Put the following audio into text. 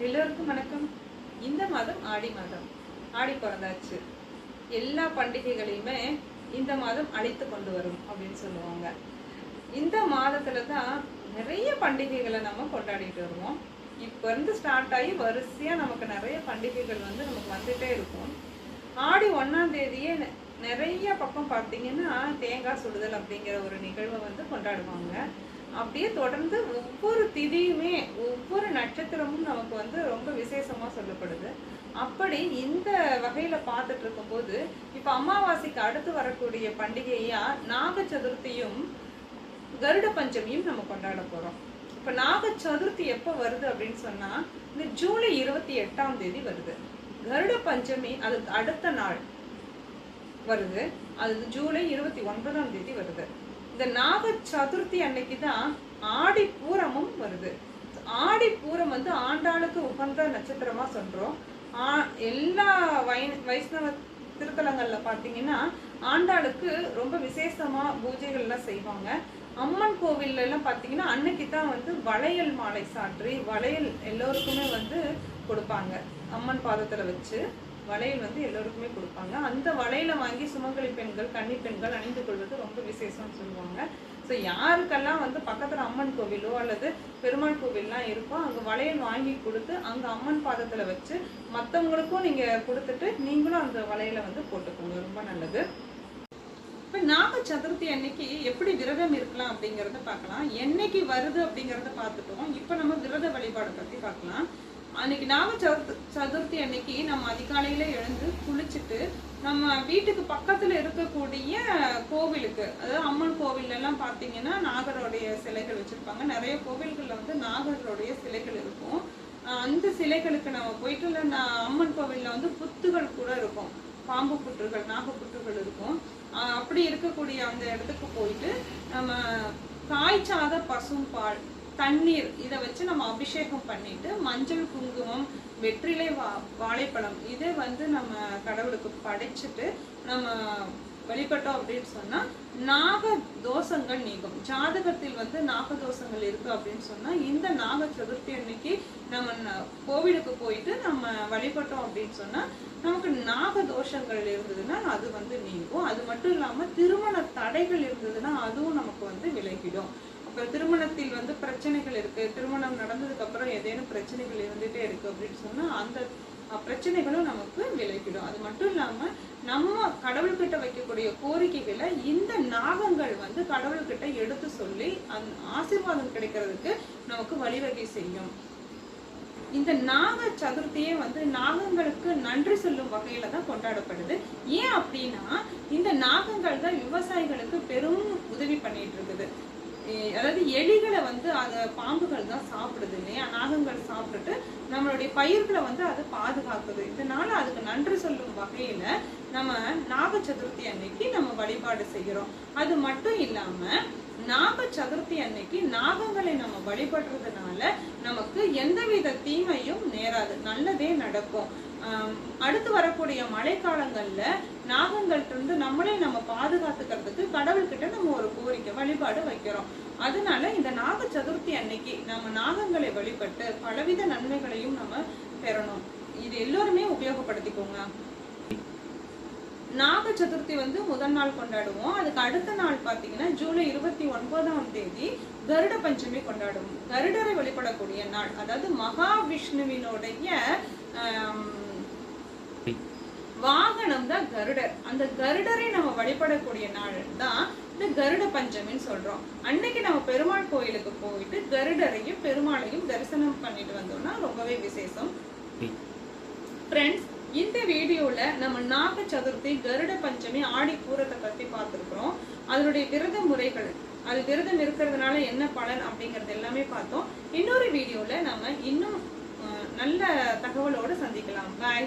எல்லோருக்கும் வணக்கம். இந்த மாதம் ஆடி மாதம். ஆடி பிறந்தாச்சு. எல்லா பண்டிகைகளையுமே இந்த மாதம் அழைத்து கொண்டு வரும் அப்படின்னு சொல்லுவாங்க. இந்த மாதத்துல தான் நிறைய பண்டிகைகளை நம்ம கொண்டாடிட்டு வருவோம். இப்போ இருந்து ஸ்டார்ட் ஆகி வரிசையாக நமக்கு நிறைய பண்டிகைகள் வந்து நமக்கு வந்துட்டே இருக்கும். ஆடி ஒன்றாம் தேதியே நெ- நிறைய பக்கம் பார்த்தீங்கன்னா தேங்காய் சுடுதல் அப்படிங்கிற ஒரு நிகழ்வை வந்து கொண்டாடுவாங்க. அப்படியே தொடர்ந்து ஒவ்வொரு திதியுமே ஒவ்வொரு நட்சத்திரமும் நமக்கு வந்து ரொம்ப விசேஷமா சொல்லப்படுது. அப்படி இந்த வகையில பார்த்துட்டு இருக்கும்போது இப்போ அமாவாசைக்கு அடுத்து வரக்கூடிய பண்டிகையா நாக சதுர்த்தியும் கருட பஞ்சமியும் நம்ம கொண்டாட போறோம். இப்ப நாக சதுர்த்தி எப்ப வருது அப்படின்னு சொன்னா இந்த ஜூலை இருபத்தி எட்டாம் தேதி வருது. கருட பஞ்சமி அதுக்கு அடுத்த நாள் வருது. அது ஜூலை இருபத்தி ஒன்பதாம் தேதி வருது. இந்த நாக சதுர்த்தி அன்னைக்கு தான் ஆடி பூரமும் வருது. ஆடி பூரம் வந்து ஆண்டாளுக்கு உகந்த நட்சத்திரமா சொல்றோம். ஆ- எல்லா வை வைஷ்ணவ திருத்தலங்கள்ல பாத்தீங்கன்னா ஆண்டாளுக்கு ரொம்ப விசேஷமா பூஜைகள்லாம் செய்வாங்க. அம்மன் கோவில்ல எல்லாம் பாத்தீங்கன்னா அன்னைக்கு தான் வந்து வளையல் மாலை சாற்றி வளையல் எல்லோருக்குமே வந்து கொடுப்பாங்க. அம்மன் பாதத்துல வச்சு. வளையல் வந்து எல்லோருக்குமே கொடுப்பாங்க. அந்த வளையலை வாங்கி சுமங்கலி பெண்கள் கன்னி பெண்கள் அணிந்து கொள்வது ரொம்ப விசேஷம்னு சொல்லுவாங்க. ஸோ யாருக்கெல்லாம் வந்து பக்கத்துல அம்மன் கோவிலோ அல்லது பெருமாள் கோவில்லாம் இருக்கோ அங்க வளையல் வாங்கி கொடுத்து அங்க அம்மன் பாதத்துல வச்சு மத்தவங்களுக்கும் நீங்க கொடுத்துட்டு நீங்களும் அந்த வளையலை வந்து போட்டுக்கோங்க. ரொம்ப நல்லது. இப்ப நாக சதுர்த்தி அன்னைக்கு எப்படி விரதம் இருக்கலாம் அப்படிங்கிறத பார்க்கலாம். என்னைக்கு வருது அப்படிங்கிறத பார்த்துட்டோம் இப்ப நம்ம விரத வழிபாடு பத்தி பார்க்கலாம். அன்னைக்கு நாக சதுர்த்தி சதுர்த்தி அன்னைக்கு நம்ம அதிகாலையில எழுந்து குளிச்சுட்டு நம்ம வீட்டுக்கு பக்கத்துல இருக்கக்கூடிய கோவிலுக்கு அதாவது அம்மன் கோவில்ல எல்லாம் பாத்தீங்கன்னா நாகருடைய சிலைகள் வச்சிருப்பாங்க. நிறைய கோவில்கள்ல வந்து நாகருடைய சிலைகள் இருக்கும். அந்த சிலைகளுக்கு நம்ம போயிட்டு இல்லை அம்மன் கோவில்ல வந்து புத்துகள் கூட இருக்கும். பாம்பு புற்றுகள் நாக புற்றுகள் இருக்கும். அப்படி இருக்கக்கூடிய அந்த இடத்துக்கு போயிட்டு நம்ம காய்ச்சாத பசும்பால் தண்ணீர். இதை வச்சு நம்ம அபிஷேகம் பண்ணிட்டு மஞ்சள் குங்குமம் வெற்றிலை வா வாழைப்பழம் இதை வந்து நம்ம கடவுளுக்கு படைச்சிட்டு நம்ம வழிபட்டோம் அப்படின்னு சொன்னா நாக தோஷங்கள் நீங்கும். ஜாதகத்தில் வந்து நாக தோஷங்கள் இருக்கு அப்படின்னு சொன்னா இந்த நாக சதுர்த்தி அன்னைக்கு நம்ம கோவிலுக்கு போயிட்டு நம்ம வழிபட்டோம் அப்படின்னு சொன்னா நமக்கு நாக தோஷங்கள் இருந்ததுன்னா அது வந்து நீங்கும். அது மட்டும் இல்லாம திருமண தடைகள் இருந்ததுன்னா அதுவும் நமக்கு வந்து விலகிடும். அப்ப திருமணத்தில் வந்து பிரச்சனைகள் இருக்கு. திருமணம் நடந்ததுக்கு அப்புறம் ஏதேனும் பிரச்சனைகள் இருந்துட்டே இருக்கு அப்படின்னு சொன்னா அந்த பிரச்சனைகளும் நமக்கு விளைவிடும் அது மட்டும் இல்லாம நம்ம கடவுள்கிட்ட வைக்கக்கூடிய கோரிக்கைகளை இந்த நாகங்கள் வந்து கடவுள்கிட்ட எடுத்து சொல்லி அந் ஆசீர்வாதம் கிடைக்கிறதுக்கு நமக்கு வழிவகை செய்யும். இந்த நாக சதுர்த்தியே வந்து நாகங்களுக்கு நன்றி சொல்லும் வகையில தான் கொண்டாடப்படுது. ஏன் அப்படின்னா இந்த நாகங்கள் தான் விவசாயிகளுக்கு பெரும் உதவி பண்ணிட்டு இருக்குது. அதாவது எலிகளை வந்து அத பாம்புகள் தான் சாப்பிடுது இல்லையா? நாகங்கள் சாப்பிட்டுட்டு நம்மளுடைய பயிர்களை வந்து அது பாதுகாக்குது. இதனால அதுக்கு நன்றி சொல்லும் வகையில நம்ம நாக சதுர்த்தி அன்னைக்கு நம்ம வழிபாடு செய்கிறோம். அது மட்டும் இல்லாம நாக சதுர்த்தி அன்னைக்கு நாகங்களை நம்ம வழிபடுறதுனால நமக்கு எந்தவித தீமையும் நேராது. நல்லதே நடக்கும். அடுத்து வரக்கூடிய மழைக்காலங்கள்ல நாகங்கள்ட்ட இருந்து நம்மளே நம்ம பாதுகாத்துக்கிறதுக்கு கடவுள்கிட்ட நம்ம ஒரு கோரிக்கை வழிபாடு வைக்கிறோம். அதனால இந்த நாக சதுர்த்தி அன்னைக்கு நம்ம நாகங்களை வழிபட்டு பலவித நன்மைகளையும் நம்ம பெறணும். இது எல்லோருமே உபயோகப்படுத்திக்கோங்க. நாக சதுர்த்தி வந்து முதல் நாள் கொண்டாடுவோம். அதுக்கு அடுத்த நாள் பாத்தீங்கன்னா ஜூலை இருபத்தி ஒன்பதாம் தேதி கருட பஞ்சமி கொண்டாடுவோம். கருடரை வழிபடக்கூடிய நாள் அதாவது மகாவிஷ்ணுவினுடைய ஆம், தான் கருடர். அந்த கருடரை நம்ம வழிபடக்கூடிய நாள் தான் இந்த கருட பஞ்சமின்னு சொல்றோம். அன்னைக்கு நம்ம பெருமாள் கோயிலுக்கு போயிட்டு கருடரையும் பெருமாளையும் தரிசனம் பண்ணிட்டு வந்தோம்னா ரொம்பவே விசேஷம். ஃப்ரெண்ட்ஸ் இந்த வீடியோல நம்ம நாக சதுர்த்தி கருட பஞ்சமி ஆடி பூரத்தை பத்தி பார்த்துருக்குறோம். அதனுடைய விரத முறைகள் அது விரதம் இருக்கிறதுனால என்ன பலன் அப்படிங்கறது எல்லாமே பார்த்தோம். இன்னொரு வீடியோல நம்ம இன்னும் நல்ல தகவலோட சந்திக்கலாம். பாய்